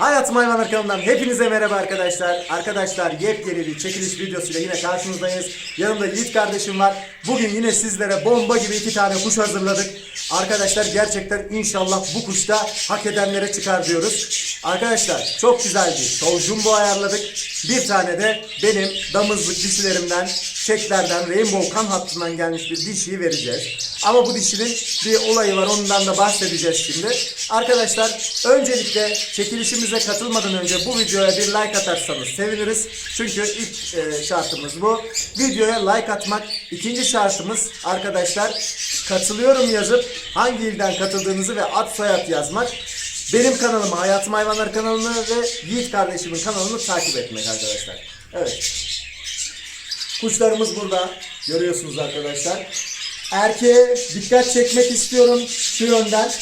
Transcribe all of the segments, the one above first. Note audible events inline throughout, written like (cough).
Hayatım Hayvanlar kanalından hepinize merhaba arkadaşlar. Arkadaşlar yepyeni bir çekiliş videosuyla yine karşınızdayız. Yanımda Yiğit kardeşim var. Bugün yine sizlere bomba gibi iki tane kuş hazırladık. Arkadaşlar gerçekten inşallah bu kuşta hak edenlere çıkar diyoruz. Arkadaşlar çok güzel bir show jumbo ayarladık. Bir tane de benim damızlık dişilerimden, çeklerden, rainbow kan hattından gelmiş bir dişiyi vereceğiz. Ama bu dişinin bir olayı var ondan da bahsedeceğiz şimdi. Arkadaşlar öncelikle çekilişimize katılmadan önce bu videoya bir like atarsanız seviniriz. Çünkü ilk e, şartımız bu. Videoya like atmak. İkinci şartımız arkadaşlar katılıyorum yazıp hangi ilden katıldığınızı ve ad soyad yazmak. Benim kanalımı, Hayatım Hayvanlar kanalını ve Yiğit kardeşimin kanalını takip etmek arkadaşlar. Evet. Kuşlarımız burada. Görüyorsunuz arkadaşlar. Erkeğe dikkat çekmek istiyorum şu yönden.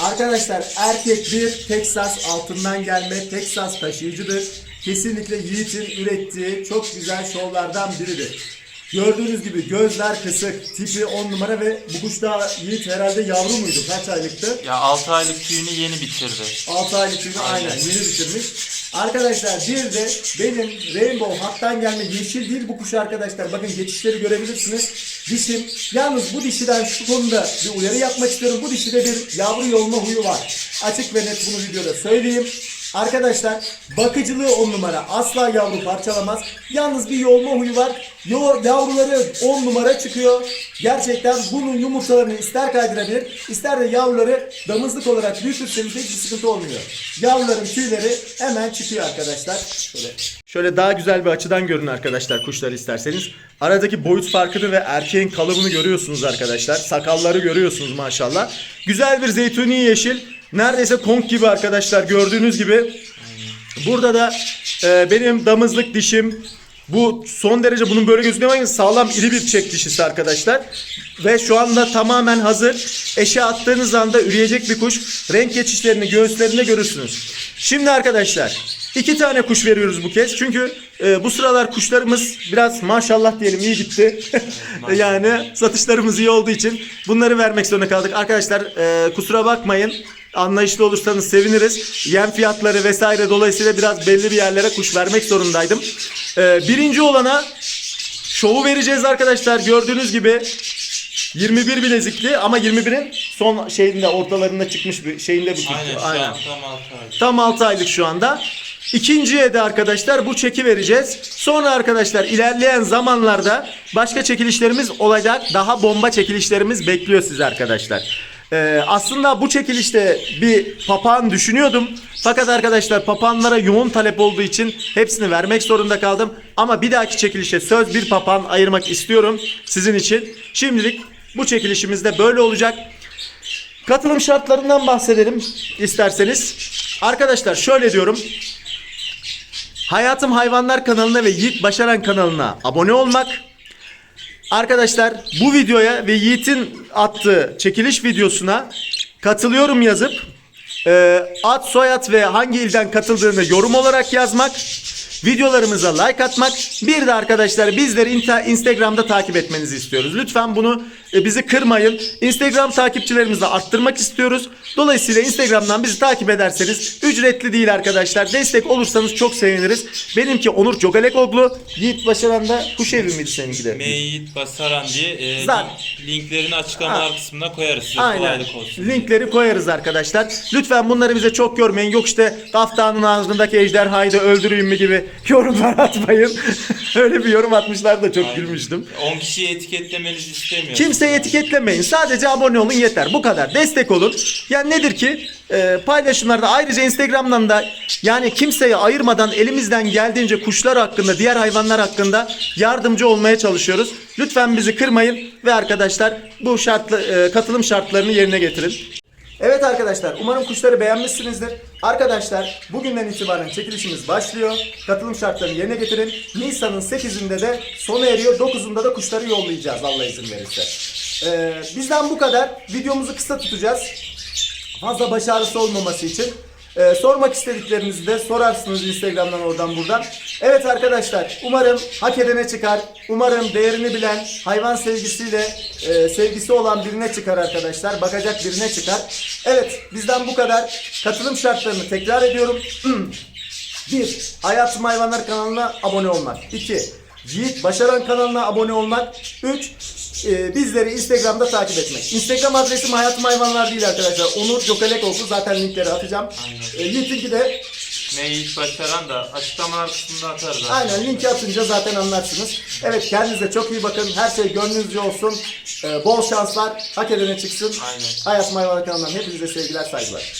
Arkadaşlar erkek bir Texas altından gelme Texas taşıyıcıdır. Kesinlikle Yiğit'in ürettiği çok güzel şovlardan biridir. Gördüğünüz gibi gözler kısık, tipi 10 numara ve bu kuş da Yiğit herhalde yavru muydu? Kaç aylıktı? Ya 6 aylık tüyünü yeni bitirdi. 6 aylık çünkü aynen. Aynen. yeni bitirmiş. Arkadaşlar bir de benim Rainbow hattan gelme yeşil değil bu kuş arkadaşlar. Bakın geçişleri görebilirsiniz. Dişim yalnız bu dişiden şu konuda bir uyarı yapmak istiyorum. Bu dişide bir yavru yolma huyu var. Açık ve net bunu videoda söyleyeyim. Arkadaşlar bakıcılığı on numara asla yavru parçalamaz. Yalnız bir yolma huyu var. Yo, yavruları on numara çıkıyor. Gerçekten bunun yumurtalarını ister kaydırabilir ister de yavruları damızlık olarak büyütürseniz hiçbir sıkıntı olmuyor. Yavruların tüyleri hemen çıkıyor arkadaşlar. Şöyle. Şöyle daha güzel bir açıdan görün arkadaşlar kuşları isterseniz. Aradaki boyut farkını ve erkeğin kalıbını görüyorsunuz arkadaşlar. Sakalları görüyorsunuz maşallah. Güzel bir zeytuni yeşil. Neredeyse kong gibi arkadaşlar gördüğünüz gibi. Burada da e, benim damızlık dişim bu son derece bunun böyle gözüküyor ama sağlam iri bir çek dişisi arkadaşlar. Ve şu anda tamamen hazır. Eşe attığınız anda üreyecek bir kuş. Renk geçişlerini göğüslerinde görürsünüz. Şimdi arkadaşlar iki tane kuş veriyoruz bu kez. Çünkü e, bu sıralar kuşlarımız biraz maşallah diyelim iyi gitti. (laughs) yani satışlarımız iyi olduğu için bunları vermek zorunda kaldık. Arkadaşlar e, kusura bakmayın. Anlayışlı olursanız seviniriz. Yem fiyatları vesaire dolayısıyla biraz belli bir yerlere kuş vermek zorundaydım. Ee, birinci olana şovu vereceğiz arkadaşlar. Gördüğünüz gibi 21 bilezikli ama 21'in son şeyinde ortalarında çıkmış bir şeyinde bir kuş. Aynen Aynen. tam 6 ay. Tam 6 aylık şu anda. İkinciye de arkadaşlar bu çeki vereceğiz. Sonra arkadaşlar ilerleyen zamanlarda başka çekilişlerimiz olacak. Daha bomba çekilişlerimiz bekliyor sizi arkadaşlar. Ee, aslında bu çekilişte bir papağan düşünüyordum. Fakat arkadaşlar papağanlara yoğun talep olduğu için hepsini vermek zorunda kaldım. Ama bir dahaki çekilişe söz bir papağan ayırmak istiyorum sizin için. Şimdilik bu çekilişimiz de böyle olacak. Katılım şartlarından bahsedelim isterseniz. Arkadaşlar şöyle diyorum. Hayatım Hayvanlar kanalına ve Yiğit Başaran kanalına abone olmak. Arkadaşlar bu videoya ve Yiğit'in attığı çekiliş videosuna katılıyorum yazıp e, ad soyad ve hangi ilden katıldığını yorum olarak yazmak. Videolarımıza like atmak. Bir de arkadaşlar bizleri Instagram'da takip etmenizi istiyoruz. Lütfen bunu e, bizi kırmayın. Instagram takipçilerimizi de arttırmak istiyoruz. Dolayısıyla Instagram'dan bizi takip ederseniz ücretli değil arkadaşlar. Destek olursanız çok seviniriz. Benimki Onur Cogalekoglu. Yiğit Başaran da Kuş Evi miydi seninki de? Meyit Basaran diye e, Zaten- link- linklerini açıklamalar Ha. kısmına koyarız size Aynen. Linkleri koyarız arkadaşlar. Lütfen bunları bize çok görmeyin. Yok işte kaftanın ağzındaki ejderhayı da öldüreyim mi gibi yorumlar atmayın. (laughs) Öyle bir yorum atmışlar da çok Aynen. gülmüştüm. 10 kişiyi etiketlemenizi istemiyoruz. Kimseyi etiketlemeyin. Sadece abone olun yeter. Bu kadar. Destek olun. Yani nedir ki? Ee, paylaşımlarda ayrıca Instagram'dan da yani kimseye ayırmadan elimizden geldiğince kuşlar hakkında, diğer hayvanlar hakkında yardımcı olmaya çalışıyoruz. Lütfen bizi kırmayın ve arkadaşlar bu şartlı e, katılım şartlarını yerine getirin. Evet arkadaşlar umarım kuşları beğenmişsinizdir. Arkadaşlar bugünden itibaren çekilişimiz başlıyor. Katılım şartlarını yerine getirin. Nisan'ın 8'inde de sona eriyor. 9'unda da kuşları yollayacağız Allah izin verirse. Ee, bizden bu kadar. Videomuzu kısa tutacağız. Fazla baş ağrısı olmaması için. Ee, sormak istediklerinizi de sorarsınız Instagram'dan oradan buradan. Evet arkadaşlar umarım hak edene çıkar. Umarım değerini bilen, hayvan sevgisiyle e, sevgisi olan birine çıkar arkadaşlar. Bakacak birine çıkar. Evet bizden bu kadar. Katılım şartlarını tekrar ediyorum. 1. Hayatım Hayvanlar kanalına abone olmak. 2. Yiğit Başaran kanalına abone olmak. 3. bizleri Instagram'da takip etmek. Instagram adresim Hayatım Hayvanlar değil arkadaşlar. Onur Jokelek olsun. Zaten linkleri atacağım. E, Yiğit'inki de Meyit başaran da açıklamalar kısmında atarız. aynen linki atınca zaten anlarsınız. Evet kendinize çok iyi bakın. Her şey gönlünüzce olsun. E, bol şanslar. Hak edene çıksın. Aynen. Hayatım Hayvanlar kanalından hepinize sevgiler saygılar.